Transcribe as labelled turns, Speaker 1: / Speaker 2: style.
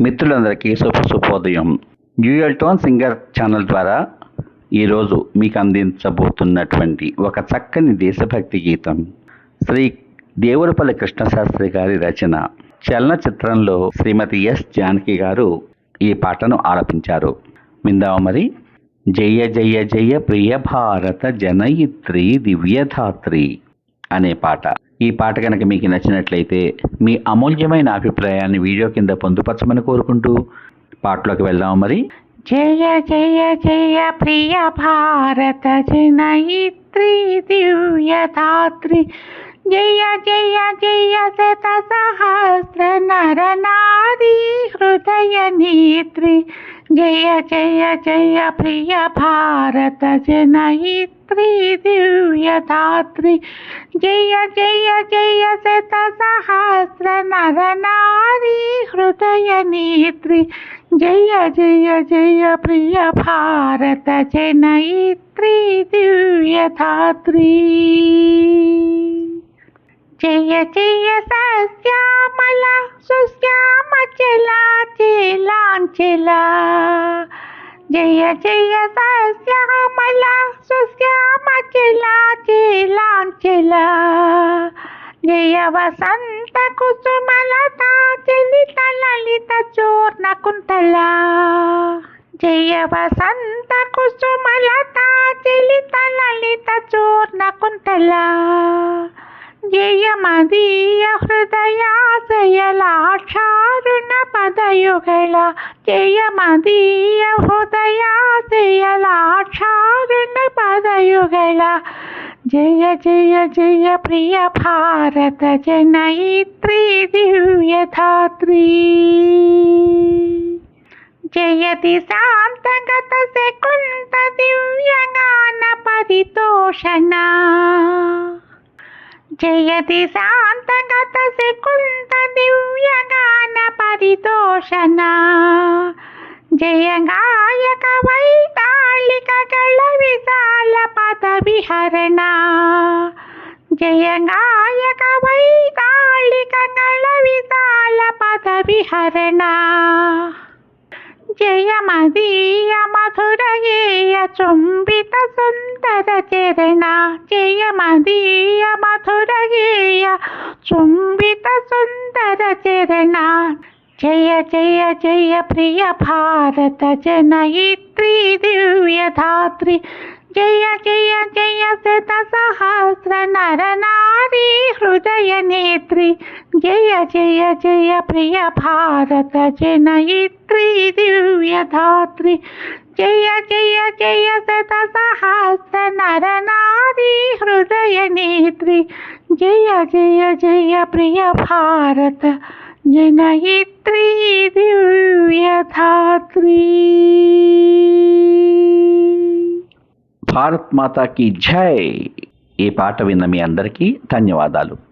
Speaker 1: మిత్రులందరికీ శుభ శుభోదయం. డ్యూయల్ టోన్ సింగర్ ఛానల్ ద్వారా ఈరోజు మీకు అందించబోతున్నటువంటి ఒక చక్కని దేశభక్తి గీతం శ్రీ దేవులపల్లి కృష్ణశాస్త్రి గారి రచన. చలనచిత్రంలో శ్రీమతి ఎస్ జానకి గారు ఈ పాటను ఆలపించారు. విందామా మరి. జయ జయ జయ ప్రియ భారత జనయిత్రి దివ్యధాత్రి అనే పాట. ఈ పాట కనుక మీకు నచ్చినట్లయితే మీ అమూల్యమైన అభిప్రాయాన్ని వీడియో కింద పొందుపరచమని కోరుకుంటూ పాటలోకి వెళ్దాం మరి.
Speaker 2: జయ జయ జయ ప్రియ భారత జనయిత్రి దివ్యధాత్రి జయ జయ జయ శత సహస్ర నర నారీ హృదయ నేత్రి. జయ జయ జయ ప్రియ భారత జనయిత్రి దివ్యధాత్రి జయ జయ జయ శత సహస్ర నర నారీ హృదయ నేత్రి జయ జయ జయ ప్రియ భారత జనయిత్రి దివ్యధాత్రి జయ జయ సశ్యామల సుశ్యామ చెలా చేలాంచలా. జయ జయ సశ్యామల సుశ్యామ చెలా చేలాంచలా. జయ వసంత కుసుమలత చలిత లలిత చూర్ణ కుంతల జయ వసంత కుసుమలత చలిత లలిత చూర్ణ కుంతలా జయమదీయ హృదయాశయలాక్షారుణ పదయుగళ జయమదీయ హృదయాశయలాక్షారుణ పదయుగళ జయ జయ జయ ప్రియ భారత జనయిత్రి దివ్యధాత్రి. జయతి శాంతగత శకుంత దివ్యగాన పరితోషణ. జయతి శాంతగత శకుంత దివ్యగాన పరితోషణ. జయ గాయక వైతాళిక గళ విశాల పద విహరణ. జయ గాయక వైతాళిక గళ విశాల పద విహరణ. జయ మదీయ మధుర గేయ చుంబిత సుందర చరణ జయ మదీయ మధుర గేయ చుంబిత సుందర చరణ జయ జయ జయ ప్రియ భారత జనయిత్రి దివ్యధాత్రి జయ జయ జయ శత సహస్ర నర నారీ హృదయ నేత్రి జయ జయ జయ జయ జయ జయ శత సహస్ర నర నారీ హృదయ నేత్రి జయ జయ జయ ప్రియ భారత జనయిత్రి దివ్యధాత్రి
Speaker 1: భారత్ మాతాకి జై ఈ పాట విన్న మీ అందరికీ ధన్యవాదాలు